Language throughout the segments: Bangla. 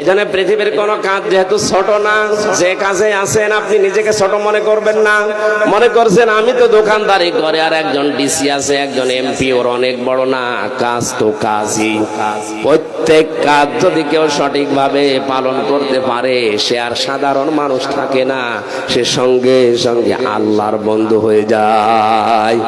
এখানে পৃথিবীর কোন কাজ যেহেতু ছোট না, যে কাজে আছেন আপনি নিজেকে ছোট মনে করবেন না। মনে করছেন, আমি তো দোকানদারি করে আর একজন ডিসি আছে, একজন এমপি, ওর অনেক বড় না, কাজ তো কাজই। প্রত্যেক কাজ যদি কেউ সঠিকভাবে পালন করতে পারে, সে আর সাধারণ মানুষ থাকে না, সে সঙ্গে সঙ্গে আল্লাহর বন্ধু হয়ে যায়।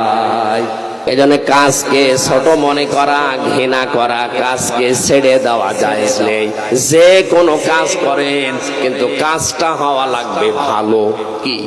এজন্য কাজকে ছোট মনে করা, ঘৃণা করা, কাজকে ছেড়ে দেওয়া যায় নেই। যে কোনো কাজ করেন, কিন্তু কাজটা হওয়া লাগবে ভালো। কি?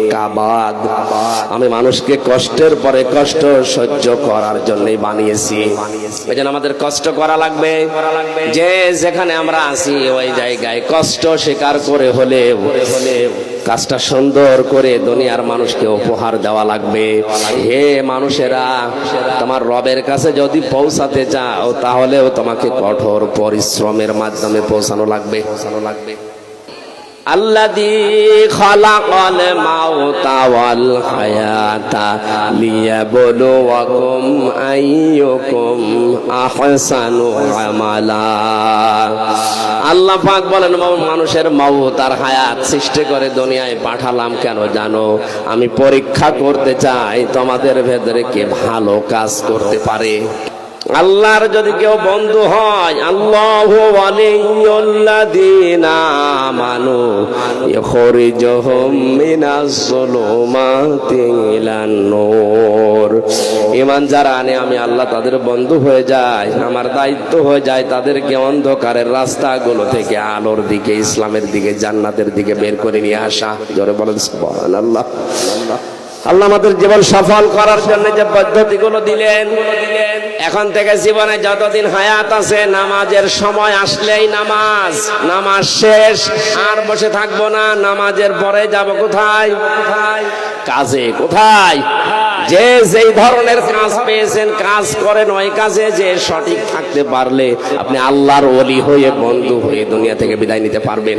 কাবাদ আমি মানুষকে কষ্টের পরে কষ্ট সহ্য করার জন্যই বানিয়েছি। জন্য আমাদের কষ্ট করা লাগবে। যে যেখানে আমরা আছি, ওই জায়গায় কষ্ট স্বীকার করে হলে কাজটা সুন্দর করে দুনিয়ার মানুষকে উপহার দেওয়া লাগবে। হে মানুষেরা, তোমার রবের কাছে যদি পৌঁছাতে চাও, তাহলেও তোমাকে কঠোর পরিশ্রমের মাধ্যমে পৌঁছানো লাগবে পৌঁছানো লাগবে। الذي خلق الموت والحياة ليبلوكم أيكم أحسن عملا আল্লাহ পাক বলেন মানুষের মৌত আর হায়াত সৃষ্টি করে দুনিয়ায় পাঠালাম কেন জানো আমি পরীক্ষা করতে চাই তোমাদের ভেতরে কে ভালো কাজ করতে পারে আল্লাহর যদি কেউ বন্ধু হয়, আল্লাহ নূর। ঈমান যারা আনে, আমি আল্লাহ তাদের বন্ধু হয়ে যায় আমার দায়িত্ব হয়ে যায় তাদেরকে অন্ধকারের রাস্তাগুলো থেকে আলোর দিকে, ইসলামের দিকে, জান্নাতের দিকে বের করে নিয়ে আসা। জোরে বলেন সুবহানাল্লাহ। আল্লাহ আমাদের জীবন সফল করার জন্য যে পদ্ধতিগুলো দিলেন, এখন থেকে জীবনে যতদিন হায়াত আছে, নামাজের সময় আসলেই নামাজ। নামাজ শেষ, আর বসে থাকব না, নামাজের পরে যাব কোথায়? কাজে কোথায়? যে যেই ধরনের কাজ পেয়েছেন, কাজ করেন ওই কাজে, যে সঠিক থাকতে পারলে আপনি আল্লাহর ওলি হয়ে, বন্ধু হয়ে দুনিয়া থেকে বিদায় নিতে পারবেন।